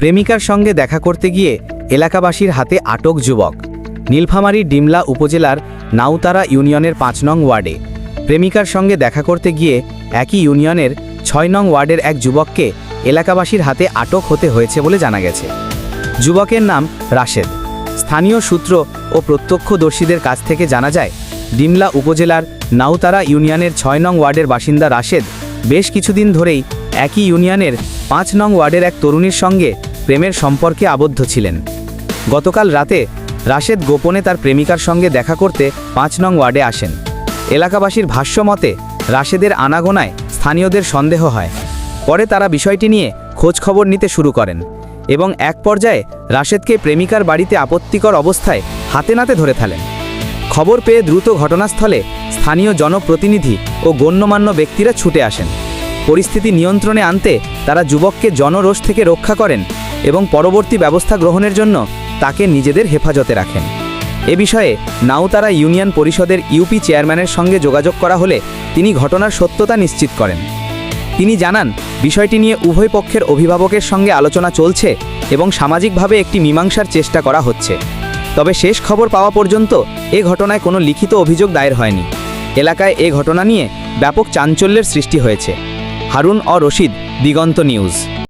প্রেমিকার সঙ্গে দেখা করতে গিয়ে এলাকাবাসীর হাতে আটক যুবক। নীলফামারী ডিমলা উপজেলার নাউতারা ইউনিয়নের পাঁচ নং ওয়ার্ডে। প্রেমিকার সঙ্গে দেখা করতে গিয়ে একই ইউনিয়নের ছয় নং ওয়ার্ডের এক যুবককে এলাকাবাসীর হাতে আটক হতে হয়েছে বলে জানা গেছে। যুবকের নাম রাশেদ। স্থানীয় সূত্র ও প্রত্যক্ষদর্শীদের কাছ থেকে জানা যায়, ডিমলা উপজেলার নাউতারা ইউনিয়নের ছয় নং ওয়ার্ডের বাসিন্দা রাশেদ বেশ কিছুদিন ধরেই একই ইউনিয়নের পাঁচ নং ওয়ার্ডের এক তরুণীর সঙ্গে প্রেমের সম্পর্কে আবদ্ধ ছিলেন। গতকাল রাতে রাশেদ গোপনে তার প্রেমিকার সঙ্গে দেখা করতে পাঁচ নং ওয়ার্ডে আসেন। এলাকাবাসীর ভাষ্য মতে, রাশেদের আনাগোনায় স্থানীয়দের সন্দেহ হয়। পরে তারা বিষয়টি নিয়ে খোঁজখবর নিতে শুরু করেন এবং এক পর্যায়ে রাশেদকে প্রেমিকার বাড়িতে আপত্তিকর অবস্থায় হাতে নাতে ধরে ফেলেন। খবর পেয়ে দ্রুত ঘটনাস্থলে স্থানীয় জনপ্রতিনিধি ও গণ্যমান্য ব্যক্তিরা ছুটে আসেন। পরিস্থিতি নিয়ন্ত্রণে আনতে তারা যুবককে জনরোষ থেকে রক্ষা করেন এবং পরবর্তী ব্যবস্থা গ্রহণের জন্য তাকে নিজেদের হেফাজতে রাখেন। এ বিষয়ে নাউতারা ইউনিয়ন পরিষদের ইউপি চেয়ারম্যানের সঙ্গে যোগাযোগ করা হলে তিনি ঘটনার সত্যতা নিশ্চিত করেন। তিনি জানান, বিষয়টি নিয়ে উভয় পক্ষের অভিভাবকের সঙ্গে আলোচনা চলছে এবং সামাজিকভাবে একটি মীমাংসার চেষ্টা করা হচ্ছে। তবে শেষ খবর পাওয়া পর্যন্ত এ ঘটনায় কোনো লিখিত অভিযোগ দায়ের হয়নি। এলাকায় এ ঘটনা নিয়ে ব্যাপক চাঞ্চল্যের সৃষ্টি হয়েছে। হারুন অ রশিদ, দিগন্ত নিউজ।